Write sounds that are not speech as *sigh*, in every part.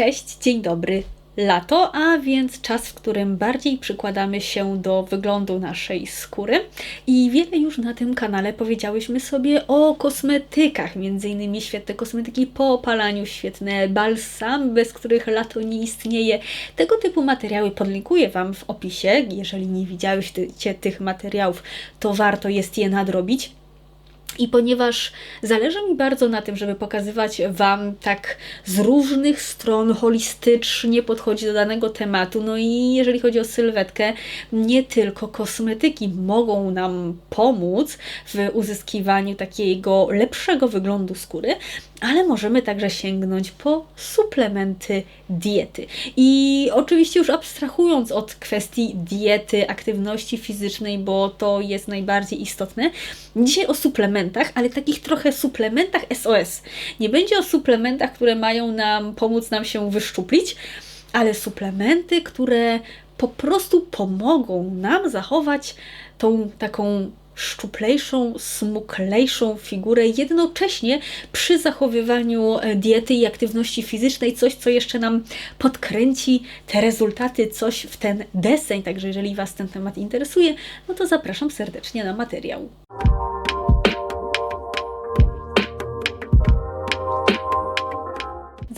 Cześć, dzień dobry. Lato, a więc czas, w którym bardziej przykładamy się do wyglądu naszej skóry. I wiele już na tym kanale powiedziałyśmy sobie o kosmetykach, między innymi świetne kosmetyki po opalaniu, świetne balsamy, bez których lato nie istnieje. Tego typu materiały podlinkuję Wam w opisie. Jeżeli nie widziałyście tych materiałów, to warto jest je nadrobić. I ponieważ zależy mi bardzo na tym, żeby pokazywać Wam tak z różnych stron holistycznie podchodzić do danego tematu, no i jeżeli chodzi o sylwetkę, nie tylko kosmetyki mogą nam pomóc w uzyskiwaniu takiego lepszego wyglądu skóry, ale możemy także sięgnąć po suplementy diety. I oczywiście już abstrahując od kwestii diety, aktywności fizycznej, bo to jest najbardziej istotne, dzisiaj o suplementach, ale takich trochę suplementach SOS. Nie będzie o suplementach, które mają nam pomóc nam się wyszczuplić, ale suplementy, które po prostu pomogą nam zachować tą taką szczuplejszą, smuklejszą figurę, jednocześnie przy zachowywaniu e, diety i aktywności fizycznej, coś, co jeszcze nam podkręci te rezultaty, coś w ten deseń. Także jeżeli Was ten temat interesuje, no to zapraszam serdecznie na materiał.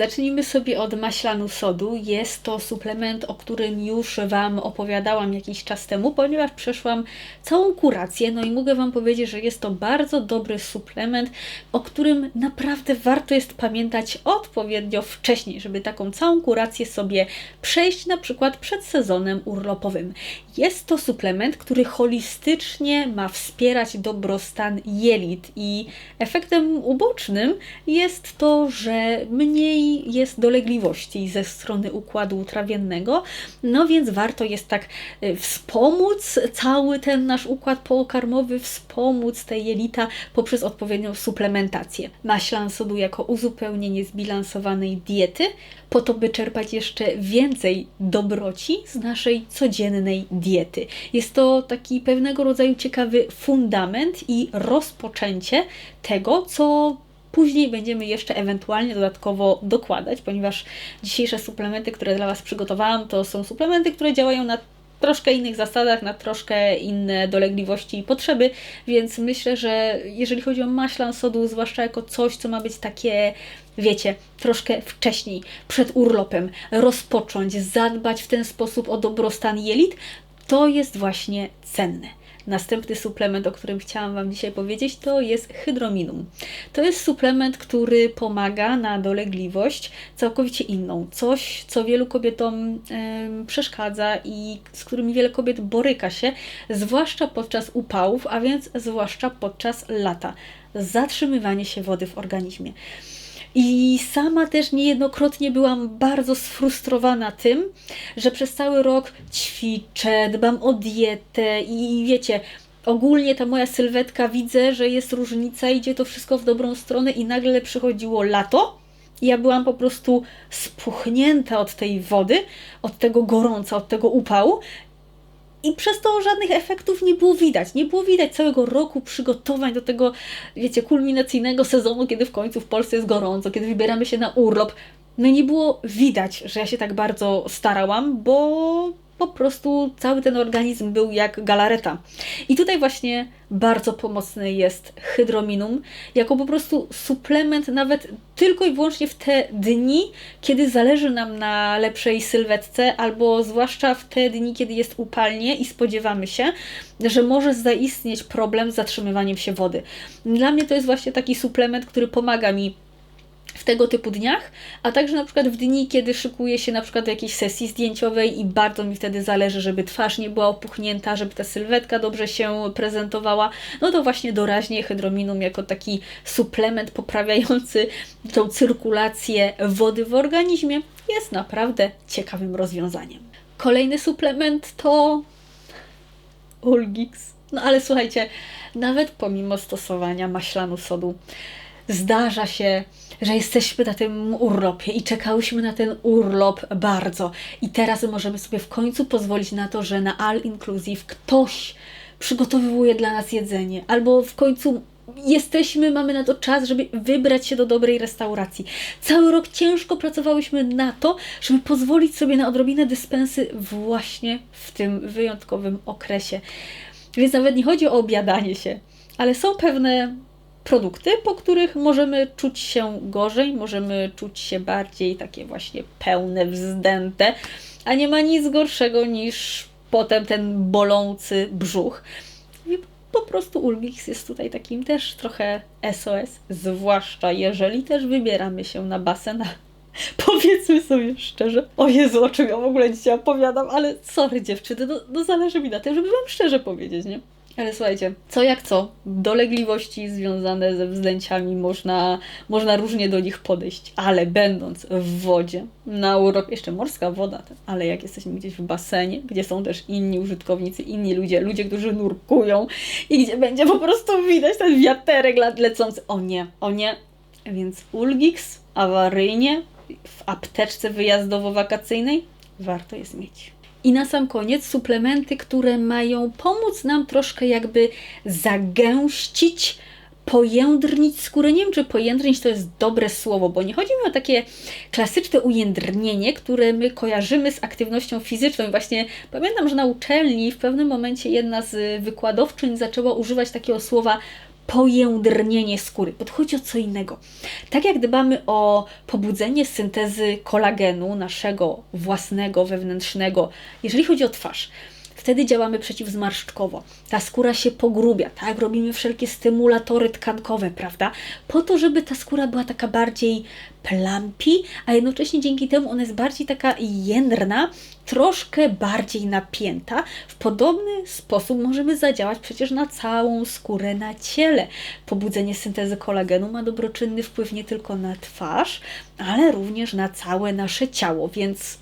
Zacznijmy sobie od maślanu sodu. Jest to suplement, o którym już Wam opowiadałam jakiś czas temu, ponieważ przeszłam całą kurację. No i mogę Wam powiedzieć, że jest to bardzo dobry suplement, o którym naprawdę warto jest pamiętać odpowiednio wcześniej, żeby taką całą kurację sobie przejść, na przykład przed sezonem urlopowym. Jest to suplement, który holistycznie ma wspierać dobrostan jelit i efektem ubocznym jest to, że mniej jest dolegliwości ze strony układu trawiennego, no więc warto jest tak y, wspomóc cały ten nasz układ pokarmowy, wspomóc te jelita poprzez odpowiednią suplementację. Maślan sodu jako uzupełnienie zbilansowanej diety, po to, by czerpać jeszcze więcej dobroci z naszej codziennej diety. Jest to taki pewnego rodzaju ciekawy fundament i rozpoczęcie tego, co Później będziemy jeszcze ewentualnie dodatkowo dokładać, ponieważ dzisiejsze suplementy, które dla Was przygotowałam, to są suplementy, które działają na troszkę innych zasadach, na troszkę inne dolegliwości i potrzeby, więc myślę, że jeżeli chodzi o maślan sodu, zwłaszcza jako coś, co ma być takie, wiecie, troszkę wcześniej, przed urlopem, rozpocząć, zadbać w ten sposób o dobrostan jelit, to jest właśnie cenne. Następny suplement, o którym chciałam Wam dzisiaj powiedzieć, to jest hydrominum. To jest suplement, który pomaga na dolegliwość całkowicie inną. Coś, co wielu kobietom przeszkadza i z którymi wiele kobiet boryka się, zwłaszcza podczas upałów, a więc zwłaszcza podczas lata. Zatrzymywanie się wody w organizmie. I sama też niejednokrotnie byłam bardzo sfrustrowana tym, że przez cały rok ćwiczę, dbam o dietę i wiecie, ogólnie ta moja sylwetka widzę, że jest różnica, idzie to wszystko w dobrą stronę i nagle przychodziło lato. Ja byłam po prostu spuchnięta od tej wody, od tego gorąca, od tego upału i przez to żadnych efektów nie było widać. Nie było widać całego roku przygotowań do tego, wiecie, kulminacyjnego sezonu, kiedy w końcu w Polsce jest gorąco, kiedy wybieramy się na urlop. No nie było widać, że ja się tak bardzo starałam, bo po prostu cały ten organizm był jak galareta. I tutaj właśnie bardzo pomocny jest hydrominum, jako po prostu suplement, nawet tylko i wyłącznie w te dni, kiedy zależy nam na lepszej sylwetce, albo zwłaszcza w te dni, kiedy jest upalnie i spodziewamy się, że może zaistnieć problem z zatrzymywaniem się wody. Dla mnie to jest właśnie taki suplement, który pomaga mi w tego typu dniach, a także na przykład w dni, kiedy szykuję się na przykład do jakiejś sesji zdjęciowej i bardzo mi wtedy zależy, żeby twarz nie była opuchnięta, żeby ta sylwetka dobrze się prezentowała, no to właśnie doraźnie hydrominum jako taki suplement poprawiający tą cyrkulację wody w organizmie jest naprawdę ciekawym rozwiązaniem. Kolejny suplement to Ulgix. No ale słuchajcie, nawet pomimo stosowania maślanu sodu, zdarza się, że jesteśmy na tym urlopie i czekałyśmy na ten urlop bardzo. I teraz możemy sobie w końcu pozwolić na to, że na All Inclusive ktoś przygotowuje dla nas jedzenie, albo w końcu jesteśmy, mamy na to czas, żeby wybrać się do dobrej restauracji. Cały rok ciężko pracowałyśmy na to, żeby pozwolić sobie na odrobinę dyspensy właśnie w tym wyjątkowym okresie. Więc nawet nie chodzi o obiadanie się, ale są pewne produkty, po których możemy czuć się gorzej, możemy czuć się bardziej takie właśnie pełne, wzdęte, a nie ma nic gorszego niż potem ten bolący brzuch. I po prostu Ulgix jest tutaj takim też trochę SOS, zwłaszcza jeżeli też wybieramy się na basen. *laughs* Powiedzmy sobie szczerze, o Jezu, o czym ja w ogóle dzisiaj opowiadam, ale sorry dziewczyny, no, no zależy mi na tym, żeby Wam szczerze powiedzieć, nie? Ale słuchajcie, co jak co, dolegliwości związane ze wzdęciami można, można różnie do nich podejść, ale będąc w wodzie, na urok, jeszcze morska woda, ale jak jesteśmy gdzieś w basenie, gdzie są też inni użytkownicy, inni ludzie, ludzie, którzy nurkują i gdzie będzie po prostu widać ten wiaterek lecący, o nie, o nie, więc Ulgix awaryjnie w apteczce wyjazdowo-wakacyjnej warto jest mieć. I na sam koniec suplementy, które mają pomóc nam troszkę jakby zagęścić, pojędrnić skórę. Nie wiem, czy pojędrnić to jest dobre słowo, bo nie chodzi mi o takie klasyczne ujędrnienie, które my kojarzymy z aktywnością fizyczną. I właśnie pamiętam, że na uczelni w pewnym momencie jedna z wykładowczyń zaczęła używać takiego słowa pojędrnienie skóry. Podchodzi o co innego. Tak jak dbamy o pobudzenie syntezy kolagenu, naszego własnego, wewnętrznego, jeżeli chodzi o twarz, wtedy działamy przeciwzmarszczkowo. Ta skóra się pogrubia, tak? Robimy wszelkie stymulatory tkankowe, prawda? Po to, żeby ta skóra była taka bardziej plampi, a jednocześnie dzięki temu ona jest bardziej taka jędrna, troszkę bardziej napięta. W podobny sposób możemy zadziałać przecież na całą skórę na ciele. Pobudzenie syntezy kolagenu ma dobroczynny wpływ nie tylko na twarz, ale również na całe nasze ciało, więc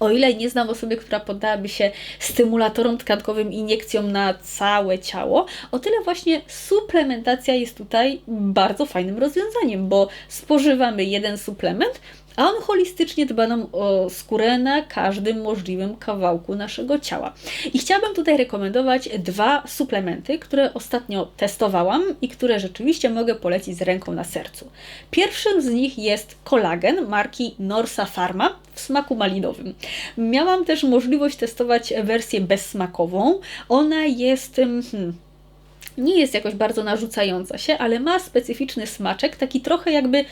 o ile nie znam osoby, która poddałaby się stymulatorom tkankowym, iniekcjom na całe ciało, o tyle właśnie suplementacja jest tutaj bardzo fajnym rozwiązaniem, bo spożywamy jeden suplement, a on holistycznie dba nam o skórę na każdym możliwym kawałku naszego ciała. I chciałabym tutaj rekomendować dwa suplementy, które ostatnio testowałam i które rzeczywiście mogę polecić z ręką na sercu. Pierwszym z nich jest kolagen marki Norsa Pharma w smaku malinowym. Miałam też możliwość testować wersję bezsmakową. Ona jest. Hmm, nie jest jakoś bardzo narzucająca się, ale ma specyficzny smaczek, taki trochę jakby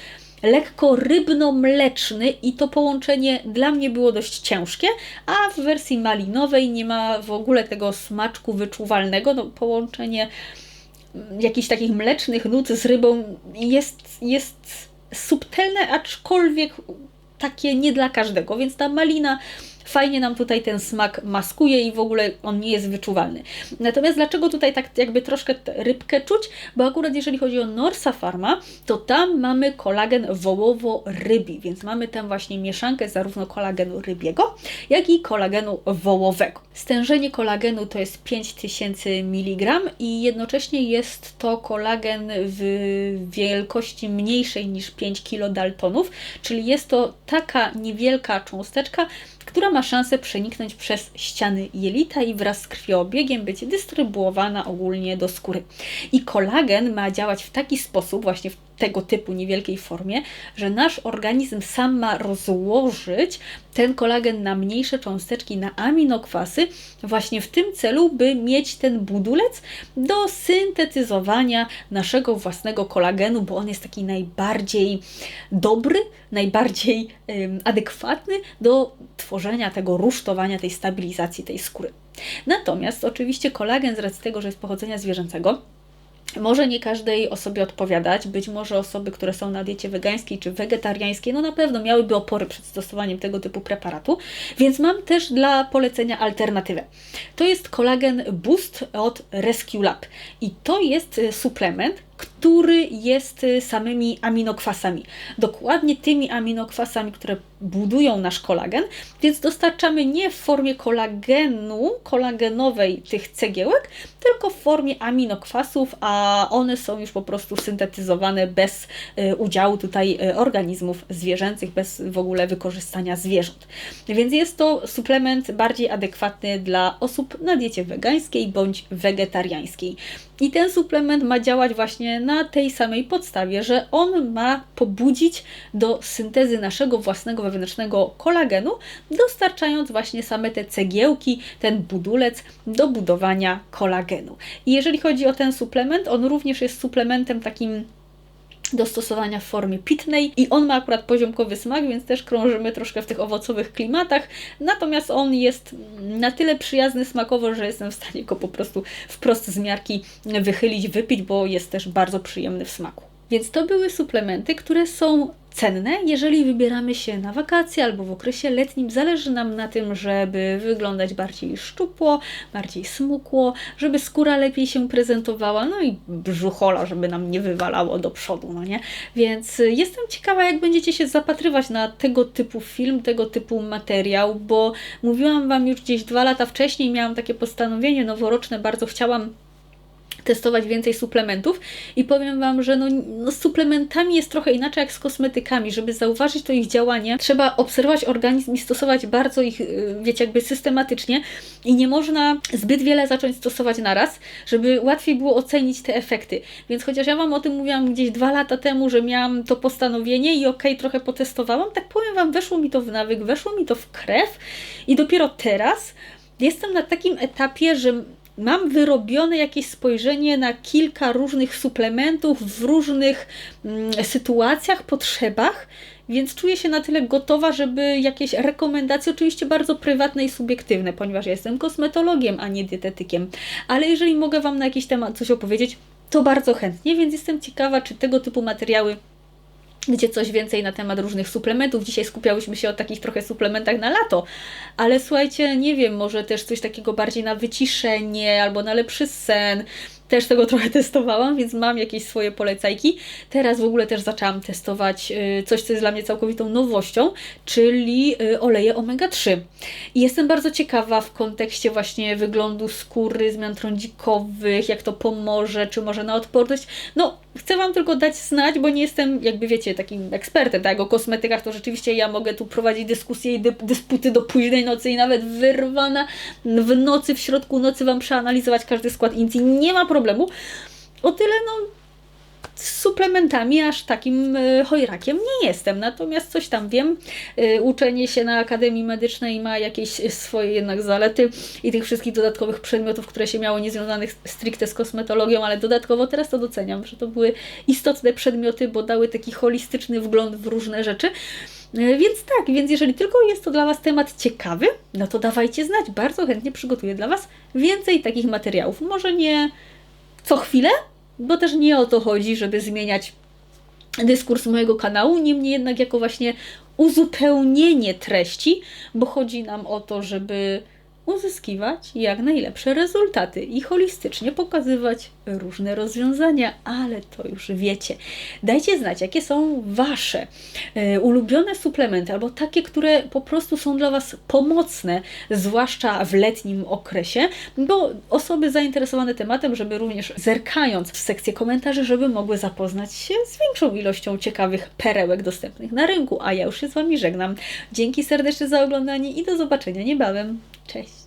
lekko rybno-mleczny i to połączenie dla mnie było dość ciężkie, a w wersji malinowej nie ma w ogóle tego smaczku wyczuwalnego, no połączenie mm, jakichś takich mlecznych nut z rybą jest, jest subtelne, aczkolwiek takie nie dla każdego, więc ta malina fajnie nam tutaj ten smak maskuje i w ogóle on nie jest wyczuwalny. Natomiast dlaczego tutaj tak jakby troszkę rybkę czuć? Bo akurat jeżeli chodzi o Norsa Pharma, to tam mamy kolagen wołowo-rybi, więc mamy tam właśnie mieszankę zarówno kolagenu rybiego, jak i kolagenu wołowego. Stężenie kolagenu to jest 5000 mg i jednocześnie jest to kolagen w wielkości mniejszej niż 5 kilodaltonów, czyli jest to taka niewielka cząsteczka, która ma szansę przeniknąć przez ściany jelita i wraz z krwiobiegiem być dystrybuowana ogólnie do skóry. I kolagen ma działać w taki sposób, właśnie w tego typu niewielkiej formie, że nasz organizm sam ma rozłożyć ten kolagen na mniejsze cząsteczki, na aminokwasy, właśnie w tym celu, by mieć ten budulec do syntetyzowania naszego własnego kolagenu, bo on jest taki najbardziej dobry, najbardziej ym, adekwatny do tworzenia tego rusztowania, tej stabilizacji tej skóry. Natomiast oczywiście kolagen z racji tego, że jest pochodzenia zwierzęcego, może nie każdej osobie odpowiadać, być może osoby, które są na diecie wegańskiej czy wegetariańskiej, no na pewno miałyby opory przed stosowaniem tego typu preparatu, więc mam też dla polecenia alternatywę. To jest kolagen Boost od Rescue Lab i to jest y, suplement, który jest y, samymi aminokwasami. Dokładnie tymi aminokwasami, które budują nasz kolagen, więc dostarczamy nie w formie kolagenu, kolagenowej tych cegiełek, tylko w formie aminokwasów, a one są już po prostu syntetyzowane bez y, udziału tutaj y, organizmów zwierzęcych, bez w ogóle wykorzystania zwierząt. Więc jest to suplement bardziej adekwatny dla osób na diecie wegańskiej bądź wegetariańskiej. I ten suplement ma działać właśnie na tej samej podstawie, że on ma pobudzić do syntezy naszego własnego wewnętrznego kolagenu, dostarczając właśnie same te cegiełki, ten budulec do budowania kolagenu. I jeżeli chodzi o ten suplement, on również jest suplementem takim do stosowania w formie pitnej i on ma akurat poziomkowy smak, więc też krążymy troszkę w tych owocowych klimatach. Natomiast on jest na tyle przyjazny smakowo, że jestem w stanie go po prostu wprost z miarki wychylić, wypić, bo jest też bardzo przyjemny w smaku. Więc to były suplementy, które są cenne, jeżeli wybieramy się na wakacje albo w okresie letnim. Zależy nam na tym, żeby wyglądać bardziej szczupło, bardziej smukło, żeby skóra lepiej się prezentowała, no i brzuchola, żeby nam nie wywalało do przodu, no nie? Więc jestem ciekawa, jak będziecie się zapatrywać na tego typu film, tego typu materiał, bo mówiłam Wam już gdzieś dwa lata wcześniej, miałam takie postanowienie noworoczne, bardzo chciałam testować więcej suplementów i powiem Wam, że no, no, z suplementami jest trochę inaczej jak z kosmetykami. Żeby zauważyć to ich działanie, trzeba obserwować organizm i stosować bardzo ich, y, wiecie, jakby systematycznie i nie można zbyt wiele zacząć stosować naraz, żeby łatwiej było ocenić te efekty. Więc chociaż ja Wam o tym mówiłam gdzieś dwa lata temu, że miałam to postanowienie i okej, okay, trochę potestowałam, tak powiem Wam, weszło mi to w nawyk, weszło mi to w krew i dopiero teraz jestem na takim etapie, że mam wyrobione jakieś spojrzenie na kilka różnych suplementów w różnych mm, sytuacjach, potrzebach, więc czuję się na tyle gotowa, żeby jakieś rekomendacje, oczywiście bardzo prywatne i subiektywne, ponieważ ja jestem kosmetologiem, a nie dietetykiem, ale jeżeli mogę Wam na jakiś temat coś opowiedzieć, to bardzo chętnie, więc jestem ciekawa, czy tego typu materiały gdzie coś więcej na temat różnych suplementów. Dzisiaj skupiałyśmy się o takich trochę suplementach na lato, ale słuchajcie, nie wiem, może też coś takiego bardziej na wyciszenie albo na lepszy sen. Też tego trochę *laughs* testowałam, więc mam jakieś swoje polecajki. Teraz w ogóle też zaczęłam testować y, coś, co jest dla mnie całkowitą nowością, czyli y, oleje omega-3. I jestem bardzo ciekawa w kontekście właśnie wyglądu skóry, zmian trądzikowych, jak to pomoże, czy może na odporność. No, chcę Wam tylko dać znać, bo nie jestem, jakby wiecie, takim ekspertem, tak? O kosmetykach to rzeczywiście ja mogę tu prowadzić dyskusje i dysputy do późnej nocy i nawet wyrwana w nocy, w środku nocy Wam przeanalizować każdy skład incji. Nie ma problemu. O tyle, no, z suplementami aż takim e, chojrakiem nie jestem. Natomiast coś tam wiem. E, uczenie się na Akademii Medycznej ma jakieś swoje jednak zalety i tych wszystkich dodatkowych przedmiotów, które się miało niezwiązanych stricte z kosmetologią, ale dodatkowo teraz to doceniam, że to były istotne przedmioty, bo dały taki holistyczny wgląd w różne rzeczy. E, więc tak, więc jeżeli tylko jest to dla Was temat ciekawy, no to dawajcie znać. Bardzo chętnie przygotuję dla Was więcej takich materiałów. Może nie co chwilę, bo też nie o to chodzi, żeby zmieniać dyskurs mojego kanału, niemniej jednak jako właśnie uzupełnienie treści, bo chodzi nam o to, żeby uzyskiwać jak najlepsze rezultaty i holistycznie pokazywać różne rozwiązania, ale to już wiecie. Dajcie znać, jakie są Wasze e, ulubione suplementy, albo takie, które po prostu są dla Was pomocne, zwłaszcza w letnim okresie, bo osoby zainteresowane tematem, żeby również zerkając w sekcję komentarzy, żeby mogły zapoznać się z większą ilością ciekawych perełek dostępnych na rynku. A ja już się z Wami żegnam. Dzięki serdecznie za oglądanie i do zobaczenia niebawem. Cześć!